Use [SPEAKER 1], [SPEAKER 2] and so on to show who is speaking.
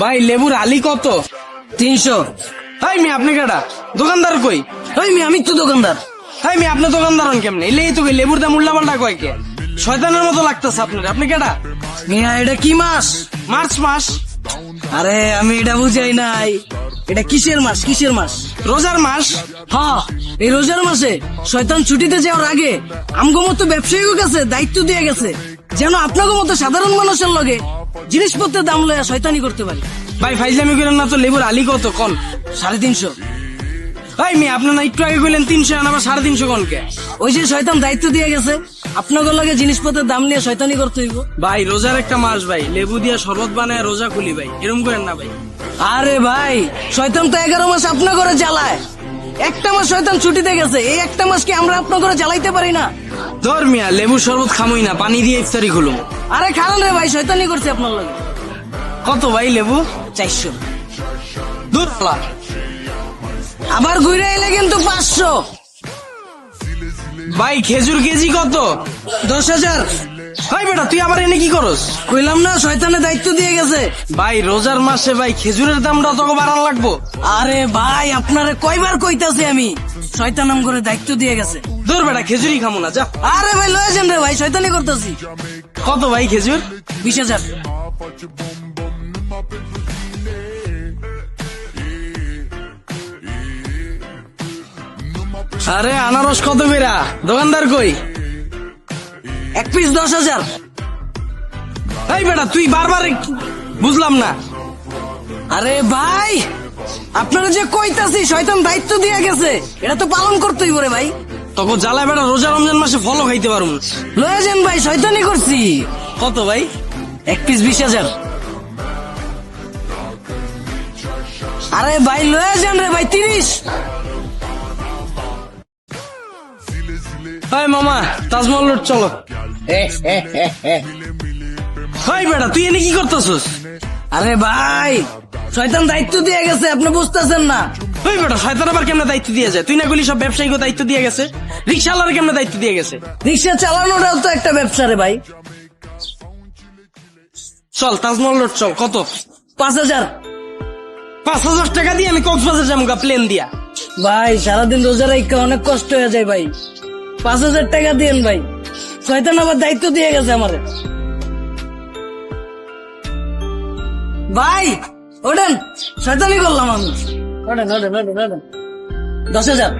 [SPEAKER 1] ভাই লেবুর আলি কত?
[SPEAKER 2] তিনশো।
[SPEAKER 1] হাই মি আপনি কেডা? দোকানদার কই?
[SPEAKER 2] ওই মি আমি তো দোকানদার।
[SPEAKER 1] হাই মি আপনি দোকানদার হন কেমনে? এলেই তো কই লেবুর দাম উল্লা পাল্টা কয় কে? শয়তানের মতো লাগতেছে আপনার আপনি কেডা?
[SPEAKER 2] মিয়া এটা কি মাস?
[SPEAKER 1] মার্চ মাস।
[SPEAKER 2] আরে আমি এটা বুঝাই নাই। এটা কিসের মাস কিসের মাস?
[SPEAKER 1] রোজার মাস।
[SPEAKER 2] হ্যাঁ এই রোজার মাসে শয়তান ছুটিতে যাওয়ার আগে আমগো মতো ব্যবসায়ীর কাছে দায়িত্ব দিয়ে গেছে। যেন আপনাকে মতো সাধারণ মানুষের লগে জিনিসপত্রের দাম লয়া শয়তানি করতে পারি।
[SPEAKER 1] ভাই ফাইজলামি করেন না তো লেবুর আলি কত? কোন?
[SPEAKER 2] সাড়ে তিনশো।
[SPEAKER 1] ভাই মি আপনি না একটু আগে কইলেন তিনশো আনা আবার সাড়ে তিনশো কোন কে?
[SPEAKER 2] ওই যে শয়তান দায়িত্ব দিয়ে গেছে আপনাকে লগে জিনিসপত্রের দাম নিয়ে শয়তানি করতে হইব।
[SPEAKER 1] ভাই রোজার একটা মাস ভাই লেবু দিয়ে শরবত বানায় রোজা খুলি ভাই এরম করেন না ভাই।
[SPEAKER 2] আরে ভাই শয়তান তো এগারো মাস আপনার ঘরে জ্বালায়। একটা মাস শয়তান ছুটিতে গেছে এই একটা মাস কি আমরা আপনার ঘরে জ্বালাইতে পারি না?
[SPEAKER 1] ধর মিয়া লেবুর শরবত খামুই না পানি দিয়ে ইফতারি খুলুম।
[SPEAKER 2] আরে খারান রে ভাই শয়তানি করছে আপনার লগে।
[SPEAKER 1] কত ভাই লেবু?
[SPEAKER 2] চারশো।
[SPEAKER 1] দূর
[SPEAKER 2] আবার ঘুরে এলে কিন্তু পাঁচশো।
[SPEAKER 1] ভাই খেজুর কেজি কত?
[SPEAKER 2] দশ হাজার।
[SPEAKER 1] ভাই বেটা তুই আবার এনে কি করস?
[SPEAKER 2] কইলাম না শয়তানে দায়িত্ব দিয়ে গেছে।
[SPEAKER 1] ভাই রোজার মাসে ভাই খেজুরের দামটা তোকে বাড়ান লাগবো।
[SPEAKER 2] আরে ভাই আপনারে কয়বার কইতাছি আমি? শয়তান করে দায়িত্ব দিয়ে গেছে।
[SPEAKER 1] দূর বেটা খেজুরই খামো না যা।
[SPEAKER 2] আরে ভাই লয়ে যান রে ভাই শয়তানি করতেছি।
[SPEAKER 1] কত ভাই খেজুর?
[SPEAKER 2] বিশ হাজার।
[SPEAKER 1] আরে আনারস কত বেরা দোকানদার কই?
[SPEAKER 2] এক পিস দশ হাজার।
[SPEAKER 1] এই বেটা তুই বারবার বুঝলাম না।
[SPEAKER 2] আরে ভাই আপনারা যে কইতাছি শয়তান দায়িত্ব দিয়ে গেছে এটা তো পালন করতেই পারে ভাই।
[SPEAKER 1] তখন জ্বালায় বেটা রোজা রমজান মাসে ফলও খাইতে পারব।
[SPEAKER 2] লয়ে ভাই, শয়তানি করছি।
[SPEAKER 1] কত ভাই?
[SPEAKER 2] এক পিস বিশ হাজার। আরে ভাই, লয়ে রে ভাই, তিরিশ।
[SPEAKER 1] হাই মামা, তাজমহল রোড চলো। হাই বেটা তুই এনে কি করতেছস?
[SPEAKER 2] আরে ভাই, শয়তান দায়িত্ব দিয়ে গেছে, আপনি বুঝতেছেন না।
[SPEAKER 1] ওই বেটা শয়তান আবার কেমনে দায়িত্ব দিয়ে যায়? তুই না গুলি সব ব্যবসায়ীকে দায়িত্ব দিয়ে গেছে? রিক্সাওয়ালার কেমনে দায়িত্ব দিয়ে গেছে?
[SPEAKER 2] রিক্সা চালানোটাও তো একটা ব্যবসা রে ভাই।
[SPEAKER 1] চল তাজমহল রোড চল কত?
[SPEAKER 2] পাঁচ হাজার।
[SPEAKER 1] পাঁচ হাজার টাকা দিয়ে আমি কক্সবাজার যাব প্লেন দিয়া।
[SPEAKER 2] ভাই সারাদিন রোজা রাখা অনেক কষ্ট হয়ে যায় ভাই। পাঁচ হাজার টাকা দিয়েন ভাই। শয়তান আবার দায়িত্ব দিয়ে গেছে আমারে। ভাই ওঠেন শয়তানি করলাম আমি। ওঠেন ওঠেন ওঠেন ওঠেন দশ হাজার